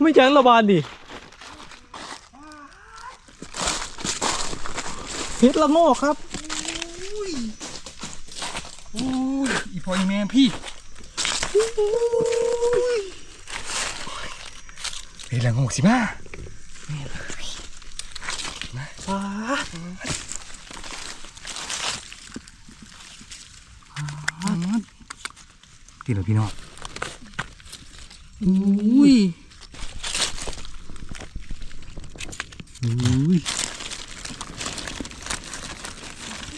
ไม่จังระบาดดิเฮ็ดละโงกครับโอ้ยอีพออีแม่พี่เฮ้ยละงกสิมาว้าตีเลยพี่น้องอุ้ยอุ้ย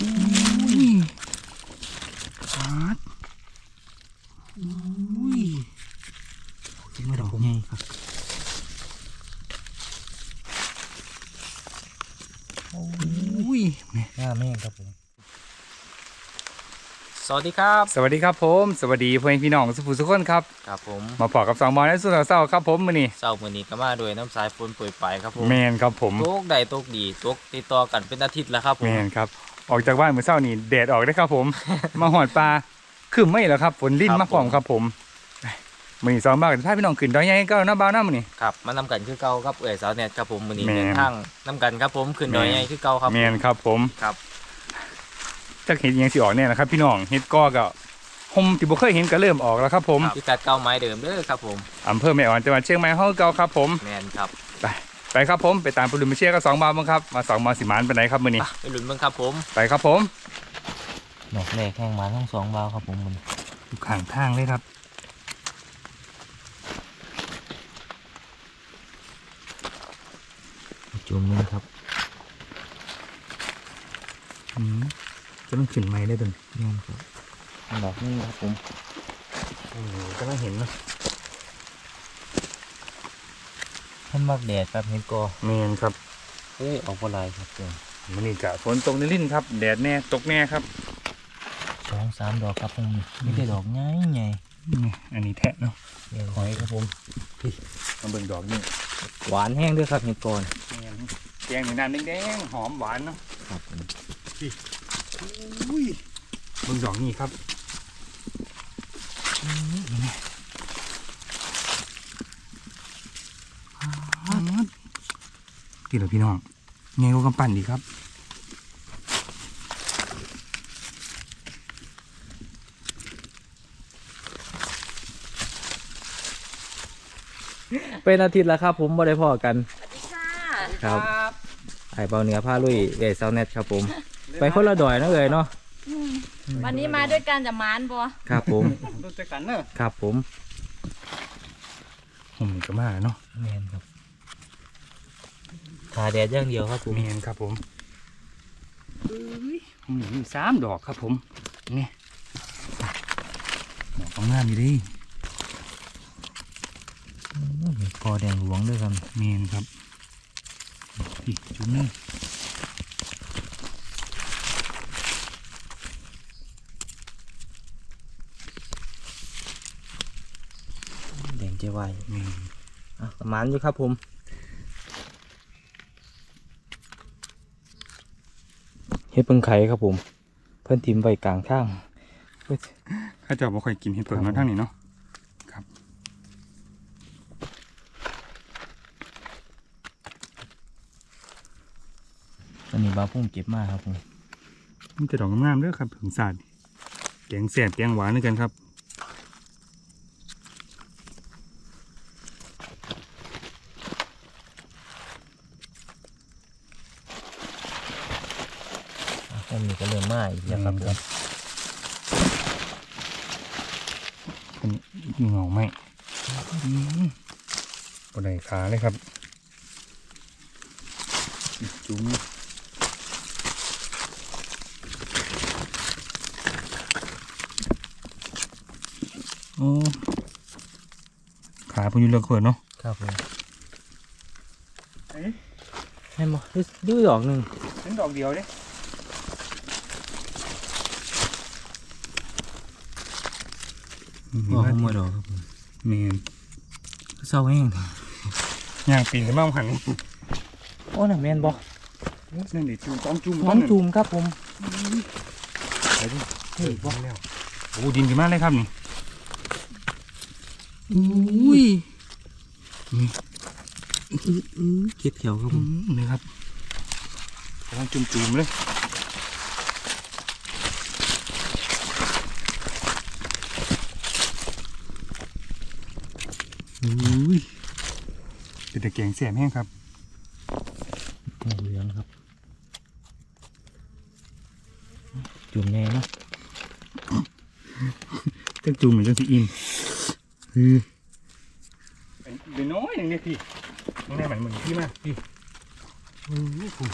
อุ้ยฮัดอุ้ยกินมาดอกไงครับอุ้ยเนี่ย หน้าแม่ง ครับผมสวัสดีครับ สวัสดีครับผม สวัสดีเพื่อนพี่น้องสุภูสุขคนครับครับผมมาพอกับสองบอลในสุดเศร้าๆครับผมมื้อนี้เศร้ามือนี้ก็มาด้วยน้ำสายฝนป่วยไปครับผมแมนครับผมตกใดตกดีตกติดต่อกันเป็นอาทิตย์แล้วครับผแมมนครับออกจากบ้านเมื่อเช้านี่แดดออกได้ครับผม มาหอดปลาคือไม่แล้วครับฝนลิ้นมาพร้อมครับผมมื้อนี้สองบ้านกับพี่น้องขึ้นดอยใหญ่ก็น้าบ้าวน้ามื้อนี้ครับมานำกันคือเก่าครับเอ๋ยสาวเน็ตครับผมมือนี้แม่นเดินทางนำกันครับผมขึ้นดอยแม่นใหญ่คือเก่าครับแมนครับผมครับ จากเห็ดอิหยังสิออกเนี่ยนะครับ พี่น้องเห็ดก็ก็ผมที่บ่เคยเห็นก็เริ่มออกแล้วครับ ผมพิกัดเก่าไม้เดิมเด้อครับผมอำเภอแม่อ่อนจังหวัดเชียงใหม่เฮาเก่าครับ ผมแมนครับไปครับผมไปตามปลุมเชียร์ก็สองบาทบ้างครับมาสองบาทสิมานไปไหนครับมื้อนี้อะไปลุ้นเบิ่งครับผมไปครับผมดอกแรกแห้งมาทั้งสองบาวครับผมมันอยู่ข้างทางเลยครับจุ่มนึงครับอืม จะต้องขึ้นไม้ได้ตัวนี้แมนครับดอกนี้ครับผมโอ้โหก็ต้องเห็นเนาะท่านมักแดดครับเห็นกอแมนครับเอ้ยออกบ่หลายครับเจ้ามันนี่กะฝนตกในลิ้นครับ แดดแน่ตกแน่ครับสองสามดอกครับผมมีแต่ดอกใหญ่ใหญ่นี่อันนี้แทะเนาะหอยครับผมมาเบิ่งดอกนี่หวานแห้งด้วยครับเห็ดกอนแกงในน้ำแดงๆหอมหวานเนาะครับผม อุ้ยเบิ่งดอกนี่ครับที่เหรอพี่น้องไงก็กำปั้นดีครับเป็นอาทิตย์แล้วครับ ผมบ่ได้พอกัน สวัสดีค่ะ ครับไอ้เบาเหนือผ้าลุยเวสเซาเน็ตครับผม ไปคนละดอยนะเอ่ยเนาะวันนี้มาด้วยกันจะมานบัวครับผมรู้จักกันเนอะครับผมผมก็มาเนาะแมนครับขาแดดอย่างเดียวครับผมเมียนครับผมผมมีสามดอกครับผมนี่ดอกของงามอยู่ดิคอแดงหลวงด้วยครับเมียนครับพี่จุ๊บนี่แดงเจ้า ไว้เมียนอะประมาณอยู่ครับผมเฮ็ดเพิ่งไข่ครับผม เพิ่นทิมไว้กลางข้างข้าเจ้าบ่ค่อยกินเห็ดเปิดมาทั้งนี้เนาะครับตอนนี้บาพุ่งเก็บมากครับผมมันจะดอกงามๆเด้อครับถึงศาสตร์แกงแสบแกงหวานด้วยกันครับ อะผมนี่ก็เริ่ มมาอีกแล้วครับผมเป็นเหงาไหมบนไหนขาเลยครับ จุ้มโอ้ขาเพุ่งอยู่เลือกขวดเนาะครับผมให้มาดูดอกหนึ่งเป็นดอกเดียวเลย อ๋อผมมาดอกครับผมเมนเศร้าแห้งย่างปีนกันบ้างหันโอ้น่ะแมนบอกนั่นดิจุ่มต้องจุ่มหอมจูมครับผมไปดิเฮ้ยบอกแล้วโอ้ดินดีมากเลยครับนี่อุ้ยนี่อื้ออื้อเก็ดเขียวครับอืผมมนี่ครับกำลังจุ่มๆเลยอุ้ยเป็น ตะเกียงเสียมแห้งครับเหลืองครับ จุ่มแน่เนาะจังจุ่มเหมือนจังสีอินอือเป็นน้อยอย่างนี้พี่ตรงนี้มันเหมือนพี่มากพี่อือคุณ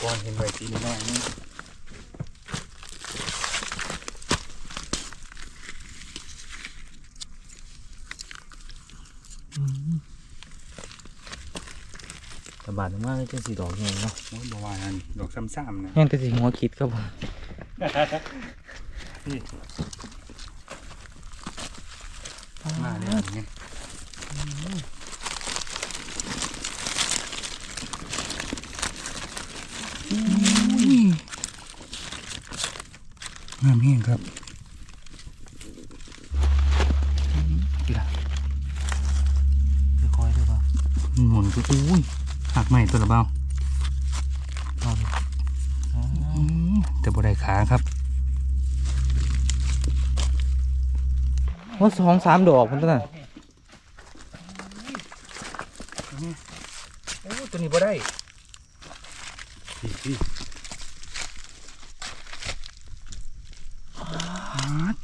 ก้อนเห็นใบสีน้อยนี่ บาดมากเลยจังสีดอกใหญ่เนาะโอ้ยบวานันดอกซ้ำๆนะแห้งแต่สีหัวคิดครับผมนี่มาเลยอย่างเงี้ยงามแห้งครับ ค่อยๆด้วยป่ะ หมุนก็อุ้ย หักใหม่ตัวละเบาเอาดิอืมแต่บ่ได้ขาครับว่าสองสามดอกคุณต้นน่ะโอ้ตัวนี้บ่ได้พี่พี่ฮัด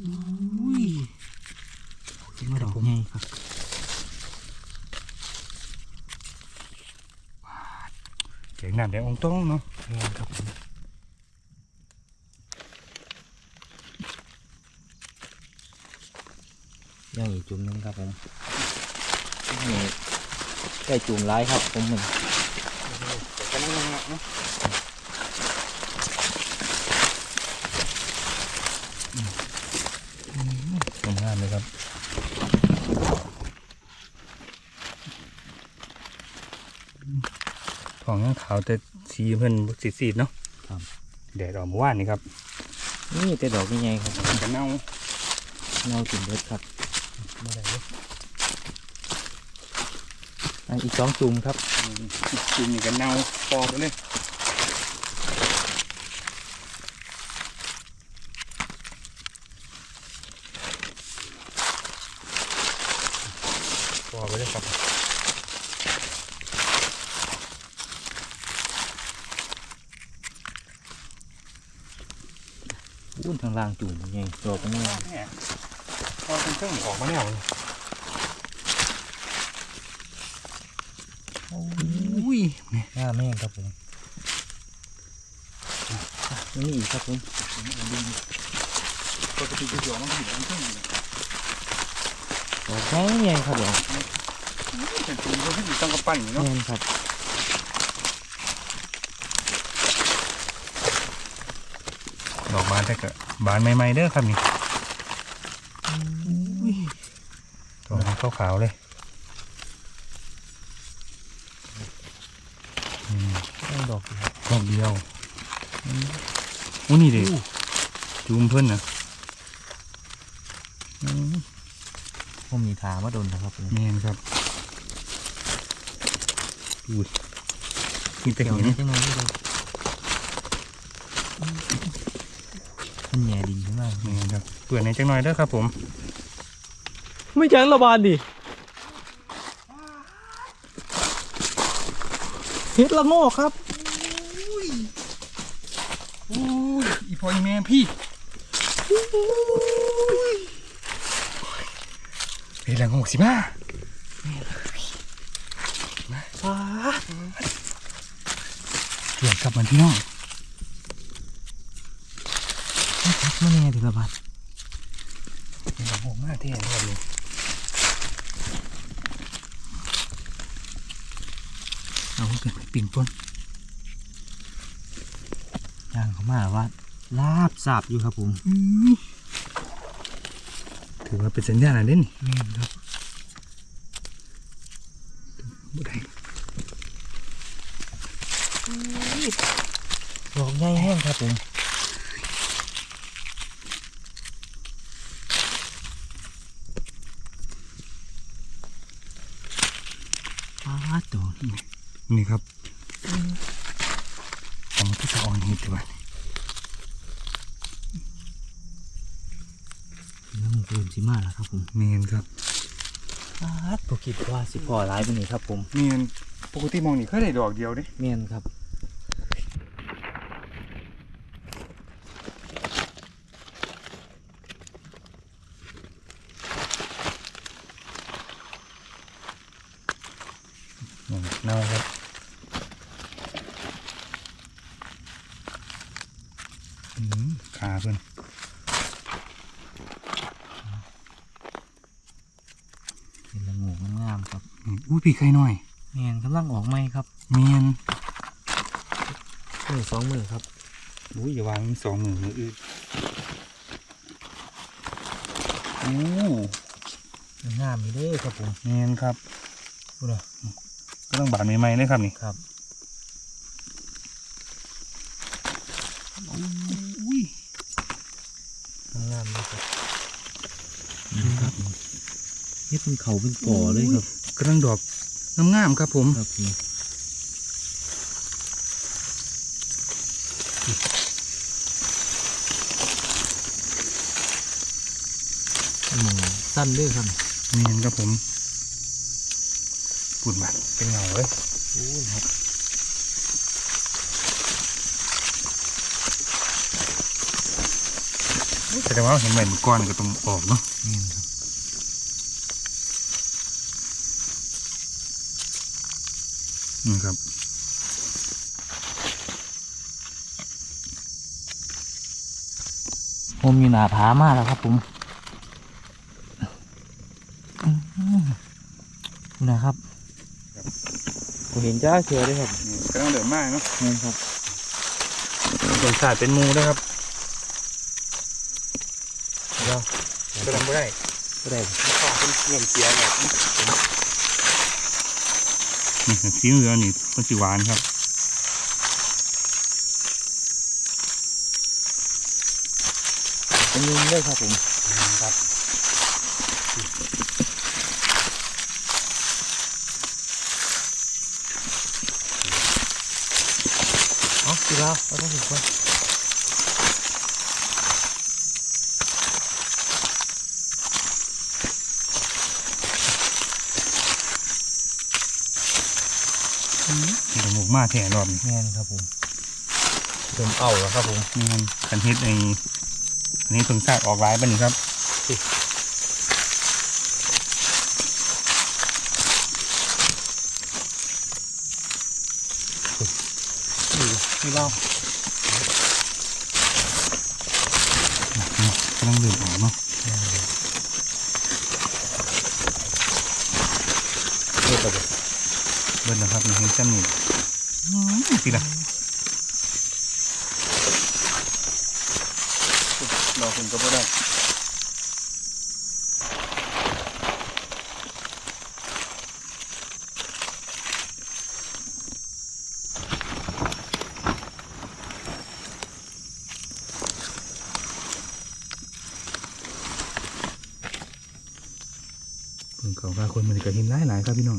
อุ้ย กินมาดอกใหญ่ครับ เก่งน้ำแดงองต้องเนาะแห้งครับผมย่างอีกจุ่มหนึงครับผมนี่ได้จุ่มร้ายครับผมเหมือน กันนั่งเนาะงามเลยครับ ของยังขาวแต่สีเพิ่นสีสีดๆเนาะแดดออกเมื่อวานนี่ครับนี่แต่ดอกใหญ่ๆครับกันเน่าเงาจุ่มเบิดครับบ่ได้เลยอันอีกสองจุ่มครับกินนี่กันเน่าปอกไปเลยปอกไปเลยครับ อุ้นทางล่างจุ่มใหญ่ดอกนี่เนี่ยพอเป็นเครื่องออกมาแล้วเลยอุ้ยนี่หน้าแม่งครับผมนี่อีกครับผมปกติจะหยอกมันอยู่ในเครื่องอยู่ดอกใหญ่ใหญ่ครับดอกแต่ตีก็ที่อยู่ต้องกระปั้นอยู่เนาะแม่นครับ ดอกบาน แต่ก็บานใหม่ๆเด้อครับนี่ตัวมันขาวๆเลยอืมแม่งดอกเดียวดอกเดียวอืมอู้นี่เด็จูมเพิ่นนะอืมผมมีถามาโดนนะครับผมแม่นครับอุ้ยมีแต่เกี่ยวหินนี่จังเลยเลย มันแย่ดินขึ้นมาแม่นครับเปื่อนในจังหน่อยเด้อครับ ผม ไม่จังระบาดดิเฮ็ดละโง่ครับอุ้ยอีพออีแม่พี่เฮ้ยละงงสิมาว้าเกี่ยวกับมันพี่น้อง มั นยังไงถึงระบาดนี่ละงงมากที่เห็นแบบนี้เอาเกิดปิ่นต้นย่างเขามาว่าลาบสาบอยู่ครับผมถือว่าเป็นสัญญาณอะไรนี่แม่นครับบ่ได้ดอกใหญ่แห้งครับผม นี่ครับของที่จะออนฮิตด้วยน้ำปูนสิมาแล้วครับผมเมนครับอาดบ่คิดว่าสิพอหลายปานนี้ครับผมเมนปกติมองนี่เคยได้ดอกเดียวเด้แม่นครับ นี่เน่าครับอืม ขาเพิ่นเป็นละโงกงามๆครับอืมอู้พี่ไข่น้อยแม่นกำลังออกใหม่ครับเมนมือสองมือครับอู้อย่าวางสองมือมืออื่นอู้งามอยู่เด้ครับผมเมนครับพูดนะก็ต้องบานใหม่ๆเลยครับนี่ครับ อุ้ย งามเลยครับนี่ครับ นี่เป็นเขาเป็นก่อเลยครับกำลังดอกงามๆครับผมครับนี่หมองสั้นด้วยครับเมนครับผมปุ่นมาเป็นเงาเลยโอ้ยครับแสดงว่าเห็นใหม่เมื่อก่อนก็ต้องออกเนาะนี่ครับ อืมครับผมอยู่หนาผามากแล้วครับผมอื้อหือนะครับผมเห็นจ้าเชือด้วยครับนี่กำลังเดินมากเนาะนี่ครับรสชาติเป็นหมูด้วยครับเดี๋ยวก็ทำไม่ได้ก็ได้ข้าวเป็นเงินเสียแบบ นี่สีเหลืองนี่เป็นสีหวานครับเป็นยิงด้วยครับผมครับอ๋อสีลาวเราต้องถูกว่านี่ก็ห มูกมาแทนรอบนี้แม่นครับผมเริ่มเอาแล้วครับผมนี่มันกันเฮ็ดในอันนี้เพิ่งซากออกหลายปานนี้ครับนี่เบ้ากำลังเดินออกเนาะเรียบร้อยเบิ้ลนะครับนี่เห็นซ้ำนี่ สิล่ะรอคุณก็บ่ได้เพิ่งเขาว่าคนมันก็เห็นหลายหลายๆครับพี่น้อง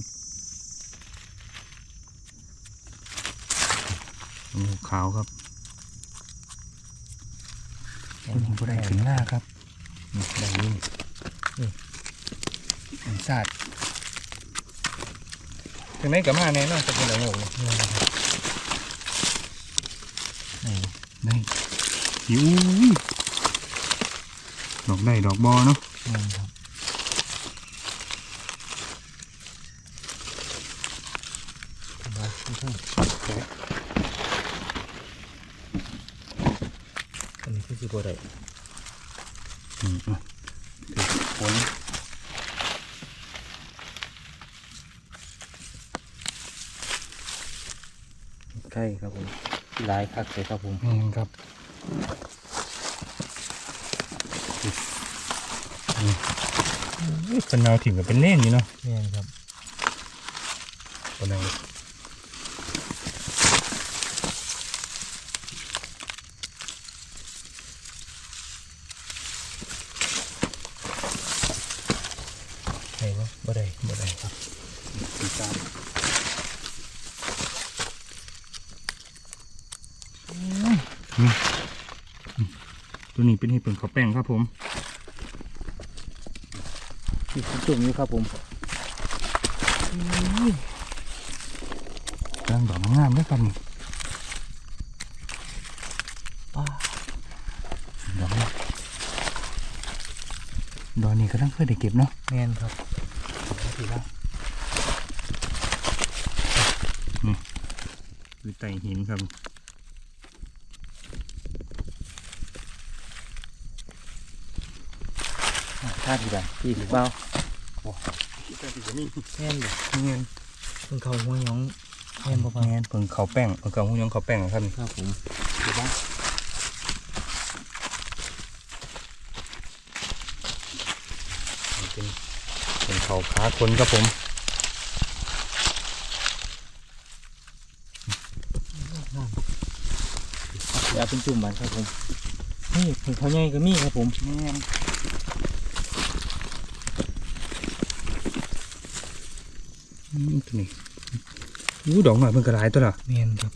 โอ้ ขาวครับคนก็ได้ถึงหน้าครับนี่ได้ยินนี่อันซาดถึงไหนกับมาแน่นอนจะเป็นอะไรงงเลยนี่ได้หิวดอกได้ดอกบอเนาะนี่ครับเอาขึ้นข้างอันนี้คือสิ บได้อืมอะถือผลใกล้ครับผมลายคักเลยครับผมอืมครับนี่เป็นแนวถิ่มกับเป็นเล่นอยู่เนาะแม่นครับเป็นแนว ไหนวะบ่ได้บ่ได้ครับ สีจาน ตัวนี้เป็นเห็ดเปิงขาวแป้งครับผมนี่จุ่มอยู่ครับผมกำลังดอกงามๆด้วยครับนี่ป้าดอกนี้ดอกนี้ก็ต้องเคยได้เก็บเนาะแมนครับถือว่าคือไต่หินครับ ท่าดีแบบพี่ถือเปล่าแต่ที่จะมีแม่นบ่เงี้ยเพิ่งเข้าหัวหยองแม่นบ่เปล่าเงี้ยเปิงขาวแป้งเปิงขาวหุ้ยองขาวแป้งครับนี่ครับผมถือว่าเป็นเป็นเขาขาคนครับผมอย่าเป็นจุ่มมันครับผมนี่เพิ่งเขาใหญ่ก็มีครับผมแม่นอืม ตัวนี้อู้ดอกหน่อยเพิ่งกระไรตัวละแมนครับ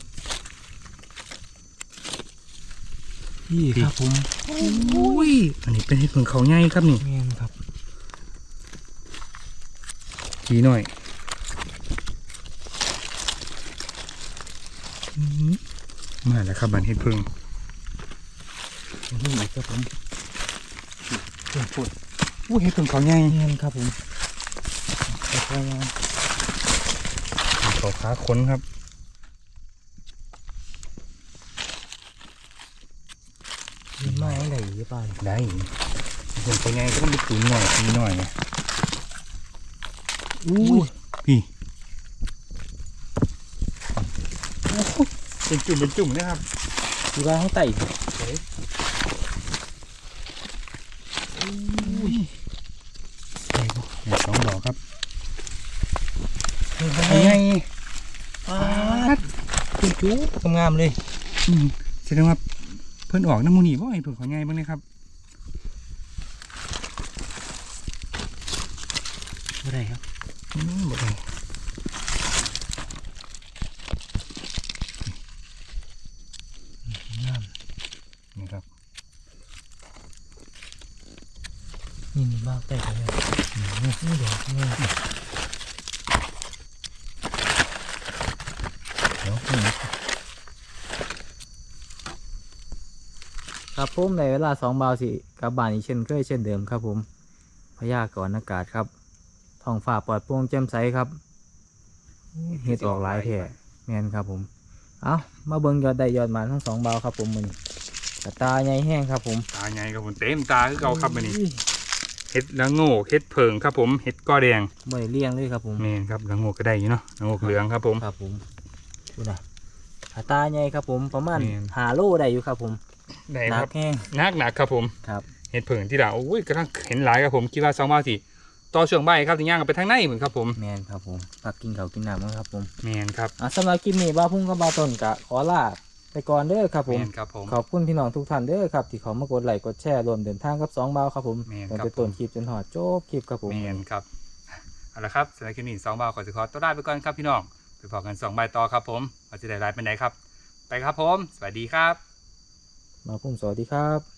พี่ครับผมอุ้ยอันนี้เป็นเห็ดเพิ่งเขาใหญ่ครับนี่แมนครับทีหน่อยอื้อหือมาแล้วครับบันเห็ดเพิ่งนี่อีกครับผมพูดพูดอู้เห็ดเพิ่งเขาใหญ่แมนครับผมแต่ก็ยัง เขาขาค้นครับมีไม้อะไรหรือเปล่าได้เห็ดเพิ่งเขาใหญ่ก็ต้องไปตุนหน่อยทีหน่อยไงอู้พี่โอ้โหเป็นจุ่มเป็นจุ่มนะครับดีว่าให้ไต่เนี่ยสองดอกครับ เฮ้ย ไอ้ไง ป้าด จุ๊บงามๆเลย อืมแสดงว่าเพิ่นออกน้ำมูนี่บ่ไอ้เพิ่นเขาใหญ่บ้างเลยครับ อะไรครับ อืมบ่ได้ งาม นี่ครับ นี่นี่บ้างไต่กันเลยนี่เดี๋ยวนี่ เดี๋ยวนี่ ครับผมในเวลาสองบาวสิกลับบ้านอีกเช่นเคยเช่นเดิมครับผมพยากรณ์อากาศครับท้องฟ้าปลอดโปร่งแจ่มใสครับเฮ็ดออกหลายแท่แม่นครับผมเอามาเบิ่งยอดได้ยอดหมาทั้งสองบาวครับผมมันกระตาใหญ่แห้งครับผมตาไงครับผมเต็มตาคือเก่าครับมื้อนี้เฮ็ดละโง่เฮ็ดเพิงครับผมเฮ็ดก้อแดงไม่ได้เลี้ยงเลยครับผมแม่นครับละโง่ก็ได้อยู่เนาะละโง่เหลืองครับผมครับผมดูนะกระตาใหญ่ครับผมประมาณแม่นหาโลได้อยู่ครับผม ได้หนัคกรับแห้งนักหนักครับผม ครับเฮ็ดเพิงที่ดาวโอ้ยกำลังเห็นหลายครับผมคิดว่าสองบาทสิต่อช่วงบ่ายครับที่ย่างกันไปทางในเหมือนครับผมแมนครับผมพักกินข้าวกินน้ำกันครับผมแม่นครับอะสำหรับคลิปนี้บ้าวพุ่งกับบ้าวต้นกะขอลาไปก่อนเด้อครับผมแม่นครับผม ขอบคุณพี่น้องทุกท่านเด้อครับที่เขามากดไลค์กดแชร์รวมเดินทางกับสองเบาครับผมแม่นตั้งครับแต่ต้นคลิปจนหอดจบคลิปครับผม แม่นครับเอาละครับสำหรับคลิปนี้สองบาทขอสิขอตัวลาไปก่อนครับพี่น้องไปพอกันสองใบต่อครับผมว่าจะได้รายเป็นไหนครับ ไปครับผม สวัสดีครับ มาพุ่มสวัสดีครับ